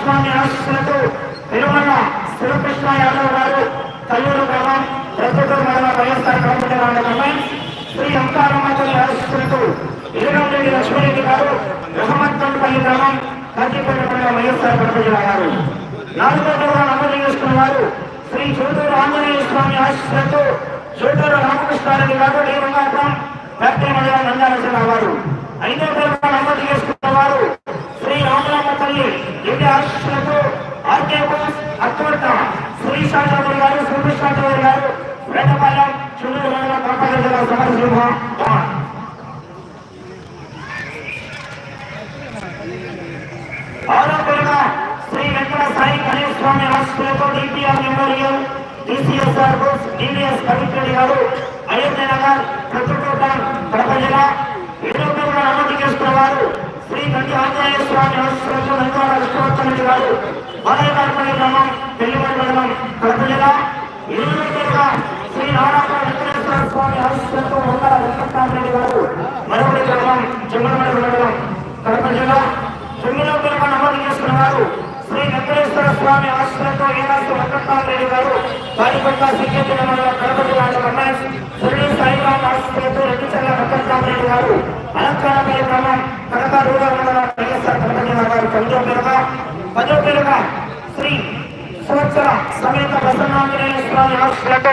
స్వామి ఆశిస్తున్నట్టు తిరుమల శివకృష్ణ యాదవ్ గారు కల్లూరు గ్రామం ప్రస్తుతం మండల వైఎస్ఆర్ కాంగ్రెస్ మండలమై శ్రీ అంకారమ్మ ఆశిస్తున్నట్టు ఇరగంరెడ్డి లక్ష్మీరెడ్డి గారు రహమత్తంపల్లి గ్రామం కాజీపేట మండలం వైఎస్ఆర్ కడప జిల్లా గారు నాలుగో దూరం నమోదు చేసుకున్న వారు శ్రీ చోటూరు ఆంజనేయ స్వామి ఆశిస్తున్నట్టు చోటూరు రామకృష్ణారెడ్డి గారు నీరంగాపురం ఫ్యాక్టరీ మండలం నంద్యాల జిల్లా వారు ఐదో దూరం నమోదు చేసుకున్న వారు శ్రీ రామరామ తల్లి దివ్య ఆశీస్సులతో ఆర్కే బోస్ అత్వర్త శ్రీ శాంతరావు గారు శ్రీకృష్ణాచార్య గారు వేటపాలెం చుండూరు మండలం కాపాడు జిల్లా సమరసింహ ఆరోపణగా శ్రీ వెంకట సాయి గణేష్ స్వామి ఆశీస్సులతో DPR memorial DCSR Bose DVS Kavireddy garu Ayodhya Nagar ప్రతికోట Kadapa జిల్లా ఏడోపేరుగా నమోదు చేసుకున్న వారు శ్రీ గంటి ఆంజనేయ స్వామి ఆశీస్సులతో నంద్యాల విష్ణువర్ధన్ గారు బాలయకారపల్లి గ్రామం పెళ్ళిమూడి మండలం కడప జిల్లా శ్రీ నారాయణ వెంకటేశ్వర స్వామి ఆశీస్సులతో మంగళ వెంకటరామరెడ్డి గారు మరొకటి గ్రామం చెమ్మలమడి మండలం కడప జిల్లా తొమ్మిదో పేరుగా నమోదు చేసుకున్న వారు శ్రీ వెంకటేశ్వర స్వామి ఆశ్రయంతో ఏనాసు వెంకటరామరెడ్డి గారు కాలిపట్ల మండలం కడప జిల్లా శ్రీ సాయిరామ్ రెడ్డిచల్ల వెంకటరామరెడ్డి గారు అలంకారపల్లి గ్రామం కడప రూరల్ మండలం వైఎస్ఆర్ కడప జిల్లా గారు తొమ్మిదో పేరుగా పదో పేరుగా శ్రీ సంవత్సర సమేత ప్రసన్నాంజనేయ స్వామి ఆశ్రయంతో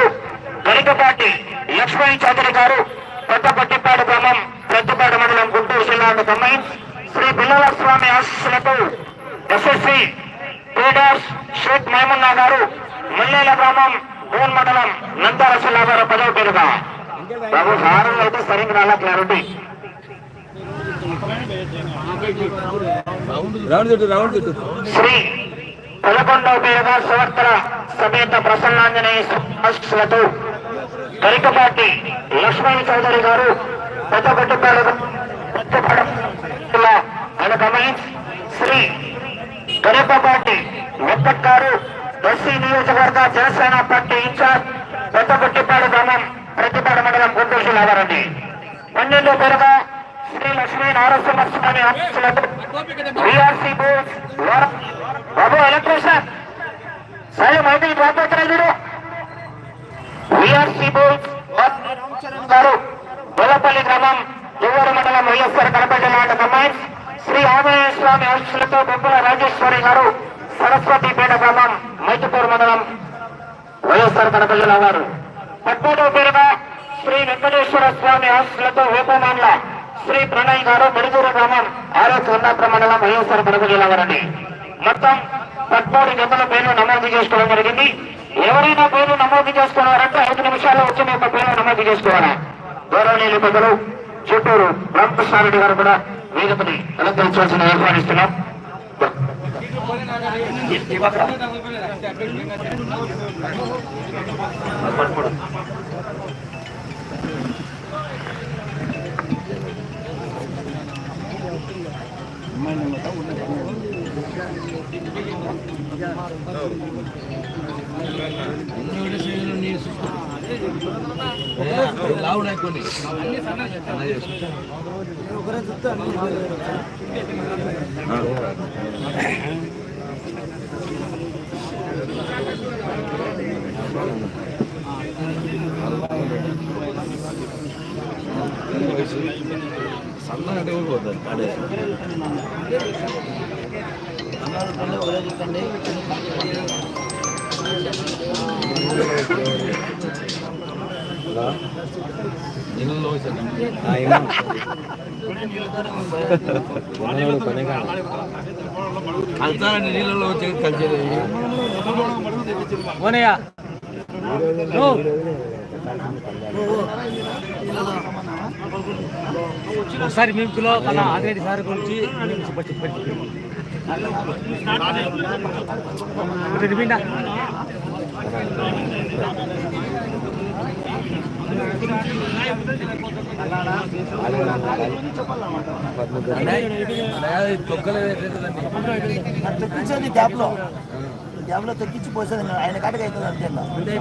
గరికపాటి లక్ష్మణ్ చౌదరి గారు పెద్దపట్టిపాడు గ్రామం పెద్దపాడు మండలం గుంటూరు జిల్లా అమ్మాయి శ్రీ బిల్లల స్వామి ఆశీస్సులతో ఎస్ఎస్సి ట్రేడర్స్ షేక్ మైమున్నా గారు మల్లేల గ్రామం భూన్ మండలం నంద్యాల జిల్లా గారు పదవ పేరుగా. బాబు సారం అయితే సరిగ్గా రాలా క్లారిటీ రౌండ్ చుట్టూ రౌండ్ చుట్టూ. శ్రీ పదకొండవ పేరుగా సువర్తల సమేత ప్రసన్నాంజనేయ ఆశీస్సులతో కరికపాటి లక్ష్మణ్ చౌదరి గారు పెద్దగొట్టుపాడు అనుగమై శ్రీ కరికపాటి వెంకట్ గారు ఎస్సీ నియోజకవర్గ జనసేన పార్టీ ఇన్ఛార్జ్ పెద్దగొట్టిపాడు గ్రామం ప్రతిపాడు మండలం గుంటూరు జిల్లా వారండి. పన్నెండు పేరుగా శ్రీ లక్ష్మీ నారసింహ స్వామి ఆశీస్సులతో బాబు ఎలక్ట్రీషియన్. సరే మైకి డ్రాప్ మీరు. విఆర్సీ బోర్డ్ గారు గొల్లపల్లి గ్రామం దువ్వూరు మండలం వైఎస్ఆర్ కడప జిల్లా అమ్మాయి శ్రీ ఆంజనేయ స్వామి ఆశీస్సులతో బొబ్బుల రాజేశ్వరి గారు సరస్వతిపేట గ్రామం మైతుపూర్ మండలం వైఎస్ఆర్ కడప జిల్లా వారు పద్మూడవ పేరుగా శ్రీ వెంకటేశ్వర స్వామి ఆశీస్సులతో వేపమాన్ల శ్రీ ప్రణయ్ గారు మెడుగూరు గ్రామం ఆరో కొండాపురం మండలం వైఎస్ఆర్ కడప జిల్లా వారండి. మొత్తం పద్మూడు జతల పేర్లు నమోదు చేసుకోవడం జరిగింది. ఎవరైనా పేర్లు నమోదు చేసుకున్నారంటే ఐదు నిమిషాల్లో వచ్చి మీ యొక్క పేర్లు నమోదు చేసుకోవాలి? గౌరవనీయులు పెద్దలు చుట్టూరు రామకృష్ణారెడ్డి గారు కూడా వేదికని అలంకరించవలసిన ఆహ్వానిస్తున్నాం. లావుడ్ అయిపోయింది సన్న అంటే కూడా. పోతుంది అదే అంతానండి నీళ్ళలో వచ్చి కలిసేది ఓనయ్యా ఒకసారి మేము కిలో కన్నా ఆదిరెడ్డి సార్ గురించి చెప్పండి తెప్పించండి గ్యాప్లో గ్యాప్లో తెప్పించి పోసేది ఆయన కాటకి అవుతుంది అంతే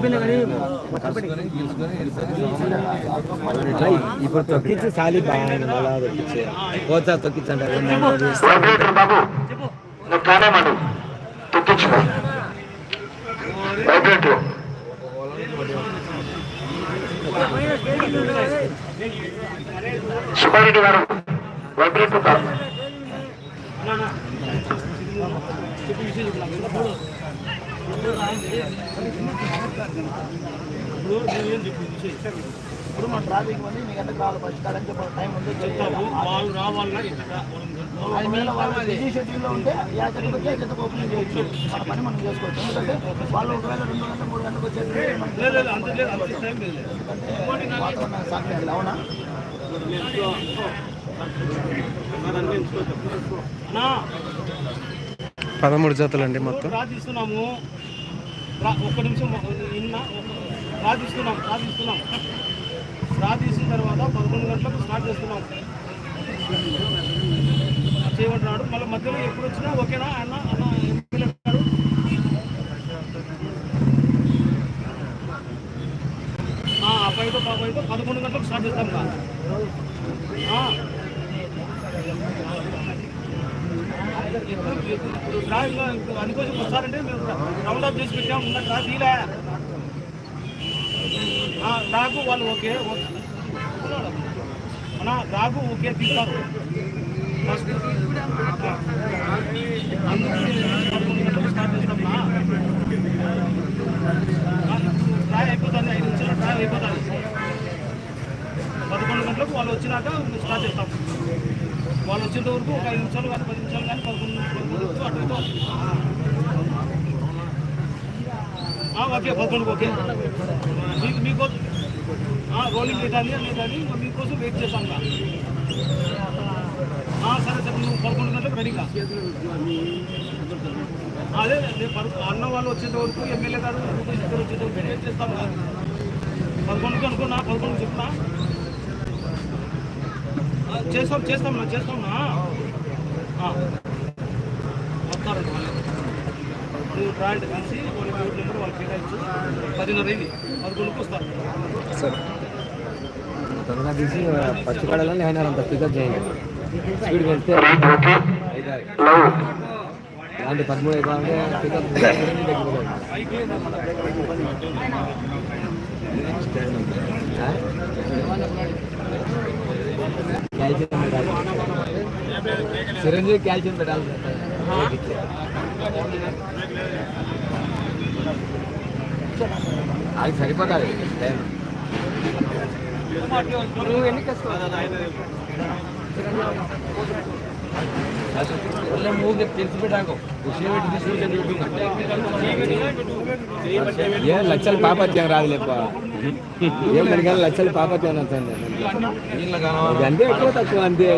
ఇప్పుడు తొక్కించి సాలి పోతా తొక్కించండి. బాబు నువ్వు కానేమను ఎక్కించుకో వైబ్రేట్ సుబ్బారెడ్డి గారు వైబ్రేట్ కాదు ఇప్పుడు మన ట్రాఫిక్ ఉంది మీకు ఎంత కావాలి పరిష్కారం చెప్పి టైం ఉంది చెప్తాము వాళ్ళు రావాలన్నా ఇక్కడ అది మీద వాళ్ళు బిజీ షెడ్యూల్లో ఉంటే యా ఎంత ఓపెన్ చేయొచ్చు మన పని మనం చేసుకోవచ్చు. ఎందుకంటే వాళ్ళు ఒకవేళ రెండు గంటలు మూడు గంటలకు వచ్చేది మనకి లేదు లేదు అంత లేదు అంత టైం లేదు. ఎందుకంటే వాతావరణం సాధ్యం అవునా? అన్నా పదమూడు జతలండి మొత్తం. ప్రార్థిస్తున్నాము. రా- ఒక్క నిమిషం నిన్న ప్రార్థిస్తున్నాం ప్రార్థిస్తున్నాం. ప్రార్థించిన తర్వాత పదకొండు గంటలకు స్టార్ట్ చేస్తున్నాం. చేయమంటున్నాడు. మళ్ళీ మధ్యలో ఎప్పుడు వచ్చినా ఓకేనా? అన్న అన్న ఎమ్మెల్యే గారు ఆ అబ్బాయితో బాబాయితో పదకొండు గంటలకు స్టార్ట్ చేస్తాం కా ఆ. అందుకోసం వస్తారంటే మేము రౌండ్ అప్ చేసి పెట్టాం ఉన్న డ్రా తీలే వాళ్ళు ఓకే ఓకే. అన్నా డాగు ఓకే తీస్తారు పదకొండు గంటలకు వాళ్ళు వచ్చినాక స్టార్ట్ చేస్తాం. వాళ్ళు వచ్చేంత వరకు ఒక ఐదు నిమిషాలు కానీ పది నిమిషాలు కానీ పదకొండు అటు ఓకే పదకొండుకి ఓకే. మీకు మీకు రోలింగ్ పెట్టాలి లేదని మీకోసం వెయిట్ చేస్తాం సరే సరే నువ్వు పదకొండు గంటలకు అదే అదే అన్న వాళ్ళు వచ్చేంత వరకు ఎమ్మెల్యే గారు ఇద్దరు వచ్చేంత వరకు చేస్తాం కదా పదకొండుకి అనుకున్నా పదకొండుకి చెప్తున్నా చేస్తాం చేస్తాం నా వస్తారండి వాళ్ళు. నువ్వు ట్రాంట్ కలిసి వాళ్ళ నెంబర్ వాళ్ళకి కేటాయించు. పదిన్నర అయింది. వస్తారు. సరే. తొందరగా తీసి నేను అంత పికప్ చేయండి. స్పీడ్ వెళ్తే ఓకే అయితే లవ్ ఇలాంటి పదమూడు అయిపోవాలంటే పికప్ కాల్షియం పెట్టాలి చిరంజీవి కాల్షియం పెట్టాలి అది సరిపోతుంది టైం నువ్వు ఎన్ని ಒಳ್ಳೆ ಮೂಗ್ ತಿಳಿಸ್ಬಿಟ್ಟಾಗು ಖುಷಿ ಬಿಟ್ಟು తీసుకుంటే ఏ లక్షల పాపత్యం రాదులేప్ప ఏం మనకి లక్షల పాపత్యం వస్తుంది అది అంతే ఎక్కువ తక్కువ అంతే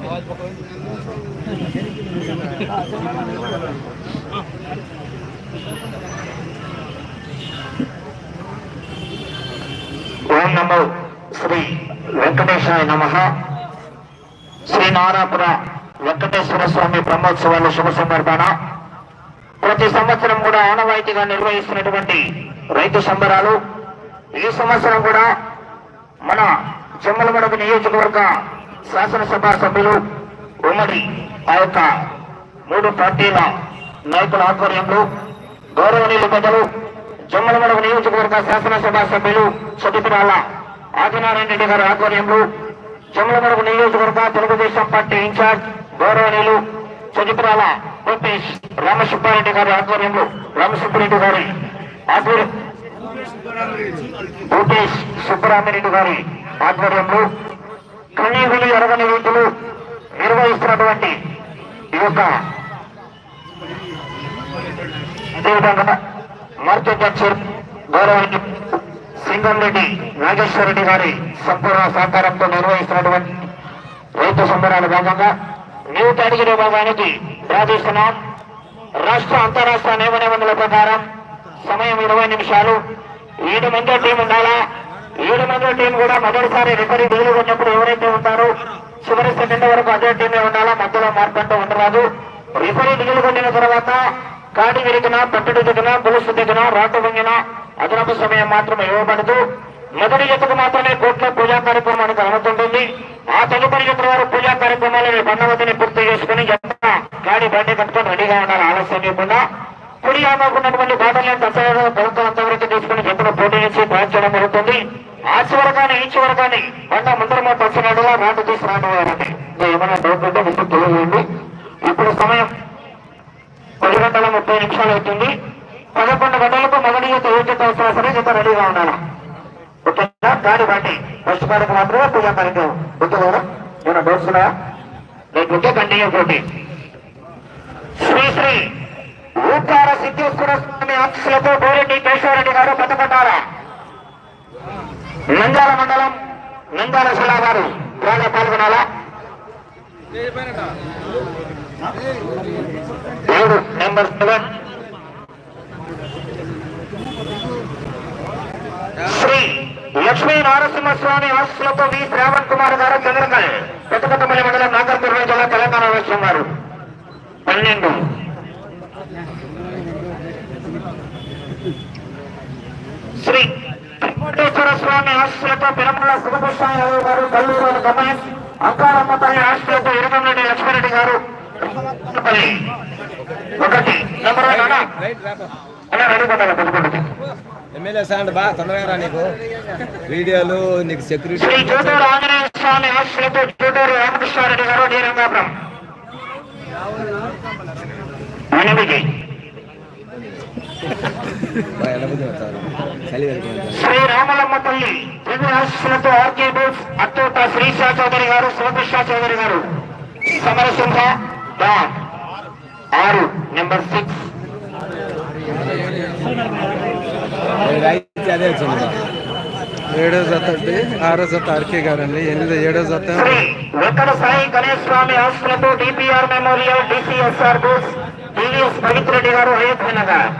ఓం వెంకటేశాయ నమ. శ్రీ నారాపుర వెంకటేశ్వర స్వామి బ్రహ్మోత్సవాల శుభ సందర్భాన ప్రతి సంవత్సరం కూడా ఆనవాయితీగా నిర్వహిస్తున్నటువంటి రైతు సంబరాలు ఈ సంవత్సరం కూడా మన చెమ్మలమడుగు నియోజకవర్గ శాసనసభ సభ్యులు ఉమ్మడి ఆ యొక్క మూడు పార్టీల నాయకుల ఆధ్వర్యంలో గౌరవనీయులు పెద్దలు జమ్మలమడపు నియోజకవర్గ శాసనసభ సభ్యులు చటిపురాల ఆదినారాయణ రెడ్డి గారి ఆధ్వర్యంలో జమ్మలమడుగు నియోజకవర్గ తెలుగుదేశం పార్టీ ఇన్ఛార్జ్ గౌరవనీయులు సదుపురాల రూపేష్ రామసుబ్బారెడ్డి గారి ఆధ్వర్యంలో రామసుబ్బారెడ్డి గారి ఆధ్వర్యం రూపేష్ సుబ్బరామిరెడ్డి గారి ఆధ్వర్యంలో కన్నీగులి ఎరగని రీతిలో నిర్వహిస్తున్నటువంటి ఈ యొక్క అదేవిధంగా మార్కెట్ అధ్యక్షుడు గౌరవనీయ సింగంరెడ్డి నాగేశ్వర రెడ్డి గారి సంపూర్ణ సహకారంతో నిర్వహిస్తున్నటువంటి రైతు సంబరాల భాగంగా న్యూ కేటగిరీ భాగానికి ప్రార్థిస్తున్నాం. రాష్ట్ర అంతరాష్ట్ర నియమ నిబంధనల ప్రకారం సమయం ఇరవై నిమిషాలు. ఏడు మంది టీం ఉండాలా? ఏడు మంది టీం కూడా మొదటిసారి రిఫరీ డీలు ఉన్నప్పుడు ఎవరైతే ఉంటారో చివరి సెకండ్ వరకు అదే టీమే ఉండాలా? మధ్యలో మార్పంటూ ఉండరాదు. రిఫరీ డీలు కొట్టిన తర్వాత కాడి విరిగిన పట్టడి దిగిన గొలుసు దిగిన రాటు వంగినా అదనపు సమయం మాత్రమే ఇవ్వబడదు. మొదటి జతకు మాత్రమే కోట్ల పూజా కార్యక్రమానికి అనుమతుంటుంది ఆ తదుపరి జత వారు పూజా కార్యక్రమాలను బండవతిని పూర్తి చేసుకుని జత గాడి బండి కట్టుకొని రెడీగా ఉండాలి ఆలస్యం చేయకుండా కుడి ఆమెకున్నటువంటి బాధలను దశలో ప్రభుత్వం అంతవరకు తీసుకుని జతను పోటీ చేసి ప్రయత్నం జరుగుతుంది. ఆ చివరగానే ఈ చివరగానే ఏమైనా డౌట్స్ ఉన్నాయా లేకుంటే కంటిన్యూ పోటీ. శ్రీ శ్రీ ఊకార సిద్ధేశ్వర స్వామి ఆఫీసులతో బోరెడ్డి కేశవరెడ్డి గారు పట్టపట్టాల నంద్యాల మండలం నంద్యాల జిల్లా గారు బాగా పాల్గొనాలా? ఏడు నెంబర్ సెవెన్. శ్రీ లక్ష్మీ నారసింహస్వామి ఆశీస్సులతో వి. శ్రావణ్ కుమార్ గారు చంద్రకాయ పెద్దపట్టపల్లి మండలం నాగర్పూర్ జిల్లా తెలంగాణ రాష్ట్రం వారు. పన్నెండు. శ్రీ వెంకటేశ్వర స్వామి ఆశీస్సులతో పెరమల శుభకృష్ణ యాదవ్ గారు కల్లూరు గమేష్ అంకారమ్మ తల్లి ఆశీస్సులతో ఇరగంరెడ్డి లక్ష్మారెడ్డి గారు. ఒకటి. నెంబర్ వన్ అన్నా. అన్నా ఎమ్మెల్యే సాండ్ బా తొందరగా నీకు. వీడియోలు నీకు సెక్యూరిటీ శ్రీ రామలమ్మ తల్లి దివ్య ఆశీస్సులతో ఆర్కే బోస్ అత్తోట శ్రీశా చౌదరి గారు శివకృష్ణ చౌదరి గారు. సమరసింహ ఆరు. నెంబర్ సిక్స్ అదే వచ్చింది. ఏడో జత అండి ఆరో జత ఆర్కే గారండి ఎనిమిది ఏడో జత. శ్రీ వెంకట సాయి గణేష్ స్వామి ఆశీస్సులతో DPR memorial DCSR Bose TVS Pavitra Reddy garu Ayodhya Nagar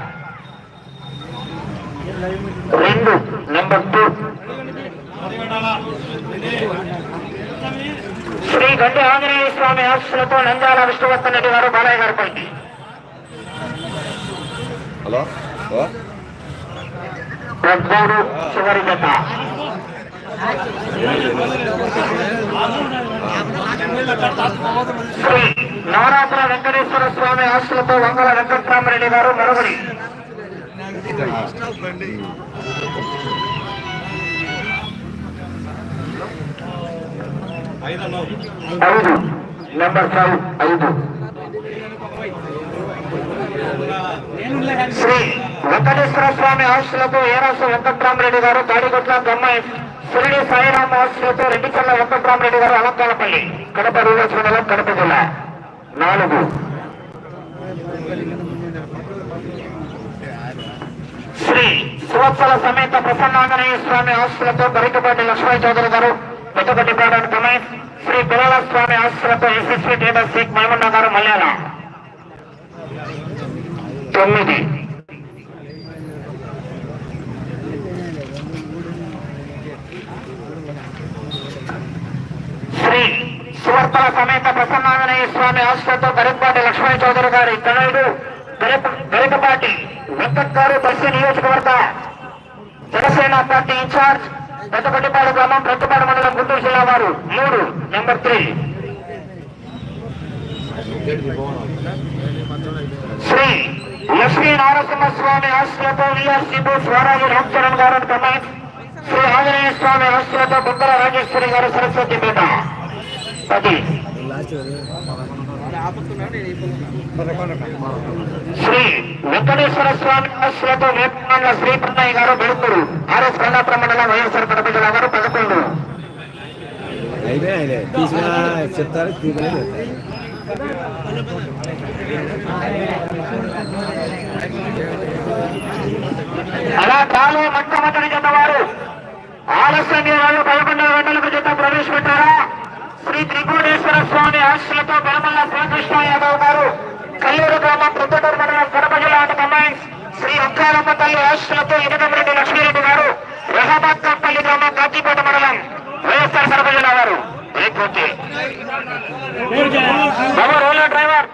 రెండు నెంబర్ టూ. శ్రీ గండి ఆంజనేయ స్వామి ఆశీస్సులతో నంద్యాల విష్ణువర్ధన్ రెడ్డి గారు బాలయ్య గారు పైకి. హలో. ఓ చివరి జత శ్రీ నవరాత్ర వెంకటేశ్వర స్వామి ఆస్తులతో వంగల వెంకట్రామరెడ్డి గారు మరొకరి ఐదు నెంబర్ ఫైవ్ ఐదు. శ్రీ వెంకటేశ్వర స్వామి ఆశీస్సులతో ఏరాసు వెంకట్రామరెడ్డి గారు తాడిగొట్ల బొమ్మాయి శ్రీడి సాయిరామ ఆశీస్సులతో రెడ్డిచల్ల వెంకట్రామరెడ్డి గారు అలంకాలపల్లి కడప రూరల్ మండలం కడప జిల్లా. నాలుగు. శ్రీ సువత్సల సమేత ప్రసన్నాంజనేయ స్వామి ఆశీస్సులతో బరికపాటి లక్ష్మణ చౌదరి గారు పెద్దపట్టిపాడు రమేష్ శ్రీ పిల్లల స్వామి ఆశీస్సులతో ఎస్ఎస్వి టేబర్ షేక్ మహమూన్నా గారు మల్యాల తొమ్మిది శ్రీ సువర్తల సమేత ప్రసన్నాంజనేయ స్వామి ఆశతో గరికపాటి లక్ష్మణ చౌదరి గారి తనయుడు గరికపాటి వెంకట్ గారు బస్సు నియోజకవర్గ జనసేన పార్టీ ఇన్ఛార్జ్ పెద్దపట్టిపాడు గ్రామం పెద్దపాడు మండలం గుంటూరు జిల్లా వారు మూడు నెంబర్ త్రీ. శ్రీ లక్ష్మీ నారసింహ స్వామి ఆశ్రయతో విఆర్సీ స్వరాజు రామచరణ్ గారు కమాండ్ శ్రీ ఆంజనేయ స్వామి ఆశ్రయతో బుగ్గల రాజేశ్వరి గారు సరస్వతి పేట పది. శ్రీ వెంకటేశ్వర స్వామి ఆశ్రయతో వేపమాండ్ల శ్రీ పన్నయ్య గారు బెడుకూరు. ఆర్ఎస్ కన్నాపురం మండలం వైఎస్ఆర్ కడప జిల్లా గారు పదకొండు. చెప్తారు అలా తాను మొట్టమొదటి జత వారు ఆలస్యంగా వాళ్ళు పదకొండవ గంటలకు జత ప్రవేశపెట్టారా? శ్రీ త్రికోటేశ్వర స్వామి ఆశీస్సులతో బెరమల్ల శ్రీకృష్ణ యాదవ్ గారు కల్లూరు గ్రామం పుత్తూరు మండలం కడప జిల్లా కమాండ్స్ శ్రీ ఒక్కారమ్మ తల్లి ఆశీస్సులతో ఇనగమరెడ్డి లక్ష్మీరెడ్డి గారు రహాబాద్ కాపల్లి గ్రామం కాకిపేట మండలం వైఎస్ఆర్ కడప జిల్లా గారు డ్రైవర్.